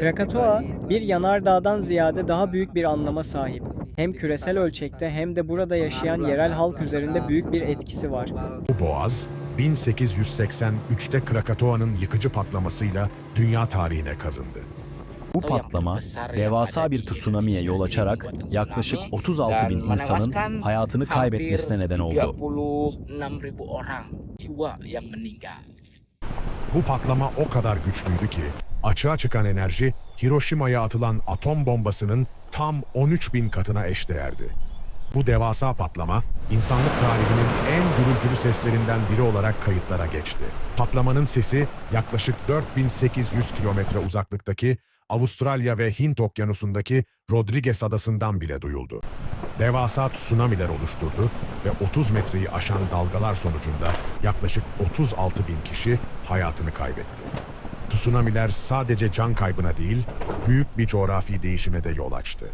Krakatoa, bir yanardağdan ziyade daha büyük bir anlama sahip. Hem küresel ölçekte hem de burada yaşayan yerel halk üzerinde büyük bir etkisi var. Bu boğaz 1883'te Krakatoa'nın yıkıcı patlamasıyla dünya tarihine kazındı. Bu patlama devasa bir tsunami'ye yol açarak yaklaşık 36 bin insanın hayatını kaybetmesine neden oldu. 36.000 orang jiwa yang meninggal. Bu patlama o kadar güçlüydü ki açığa çıkan enerji Hiroşima'ya atılan atom bombasının tam 13 bin katına eşdeğerdi. Bu devasa patlama insanlık tarihinin en gürültülü seslerinden biri olarak kayıtlara geçti. Patlamanın sesi yaklaşık 4800 kilometre uzaklıktaki Avustralya ve Hint okyanusundaki Rodrigues adasından bile duyuldu. Devasa tsunamiler oluşturdu ve 30 metreyi aşan dalgalar sonucunda yaklaşık 36 bin kişi hayatını kaybetti. Tsunamiler sadece can kaybına değil, büyük bir coğrafi değişime de yol açtı.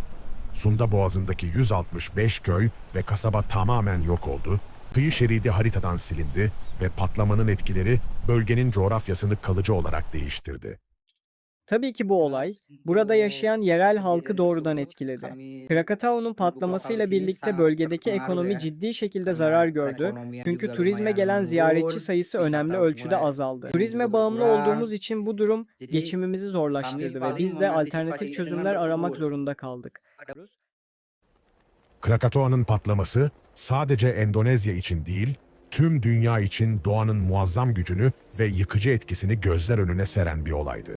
Sunda Boğazı'ndaki 165 köy ve kasaba tamamen yok oldu, kıyı şeridi haritadan silindi ve patlamanın etkileri bölgenin coğrafyasını kalıcı olarak değiştirdi. Tabii ki bu olay, burada yaşayan yerel halkı doğrudan etkiledi. Krakatao'nun patlamasıyla birlikte bölgedeki ekonomi ciddi şekilde zarar gördü. Çünkü turizme gelen ziyaretçi sayısı önemli ölçüde azaldı. Turizme bağımlı olduğumuz için bu durum geçimimizi zorlaştırdı ve biz de alternatif çözümler aramak zorunda kaldık. Krakatoa'nın patlaması sadece Endonezya için değil, tüm dünya için doğanın muazzam gücünü ve yıkıcı etkisini gözler önüne seren bir olaydı.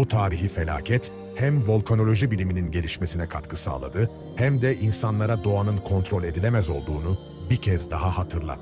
Bu tarihi felaket hem volkanoloji biliminin gelişmesine katkı sağladı hem de insanlara doğanın kontrol edilemez olduğunu bir kez daha hatırlattı.